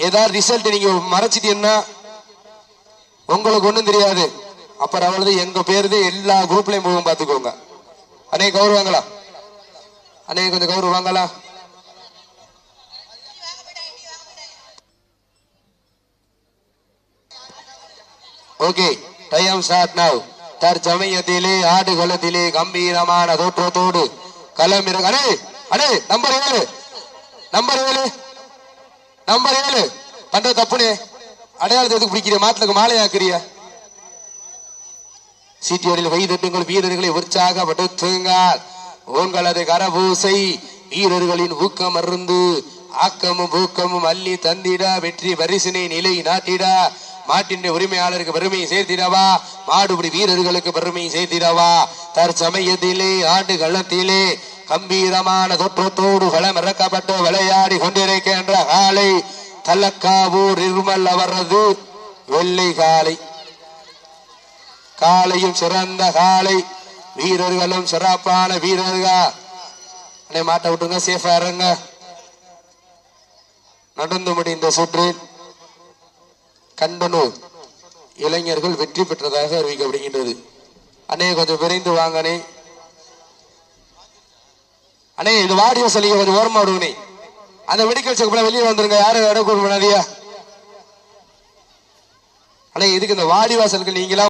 ஏதாவது ரிசல்ட் நீங்க மறைச்சிட்டீங்கன்னா உங்களுக்கு ஒண்ணும் தெரியாது. அப்புறம் அவளது எங்க பேருது எல்லா குரூப்லயும் போகும் பாத்துக்கோங்க அண்ணே கௌரவங்களா அண்ணே கொஞ்சம் கௌரவம் வாங்களா ஓகே டைம் ஸ்டார்ட் நவ் தற்சமயத்திலே ஆடுகளத்திலே கம்பீரமான தோற்றத்தோடு களம் இறங்க அடே அடே நம்பர் ஏழு. நம்பர் ஏழு. நம்பர் ஏழு. பண்ற தப்புனே. அடையாளத்தை எதுக்கு பிடிக்கிற மாட்டுக்கு மாலையாக்குறிய சீட்டியோடில் வைதட்டுங்கள் வீரர்களை உற்சாகப்படுத்துங்கள் உங்களது கரபூசை. வீரர்களின் ஊக்கம் அருந்து ஆக்கமும் ஊக்கமும் அள்ளி தந்திடா. வெற்றி வரிசனை நிலை நாட்டிடா. மாட்டின் உரிமையாளருக்கு பெருமையை சேர்த்திடவா. மாடுபிடி வீரர்களுக்கு பெருமையை சேர்த்திடவா. தற்சமயத்திலே ஆண்டு களத்திலே கம்பீரமான தோற்றத்தோடு களமிறக்கப்பட்டு விளையாடி கொண்டிருக்கின்ற காலை தலக்காவூர் இருமல் அவரது வெள்ளை காலை. காலையும் சிறந்த காலை. வீரர்களும் சிறப்பான வீரர்கள்? அண்ணே மாட்ட விட்டுங்க சேஃபா இருங்க. நடந்து முடிந்த சுற்றில் கண்டனூர் இளைஞர்கள் வெற்றி பெற்றதாக அறிவிக்கப்படுகின்றது. அண்ணே கொஞ்சம் விரைந்து வாங்கினேன் அண்ணே இது வாடிய சொல்லிங்க கொஞ்சம் ஓரமா விடுவனே அந்த மெடிக்கல் செக்அப்ல வெளியே வந்துருங்க. யாரும் இடம் கொடுக்க முடியாதியா அண்ணே இதுக்கு இந்த வாடி வாசலுக்கு நீங்களா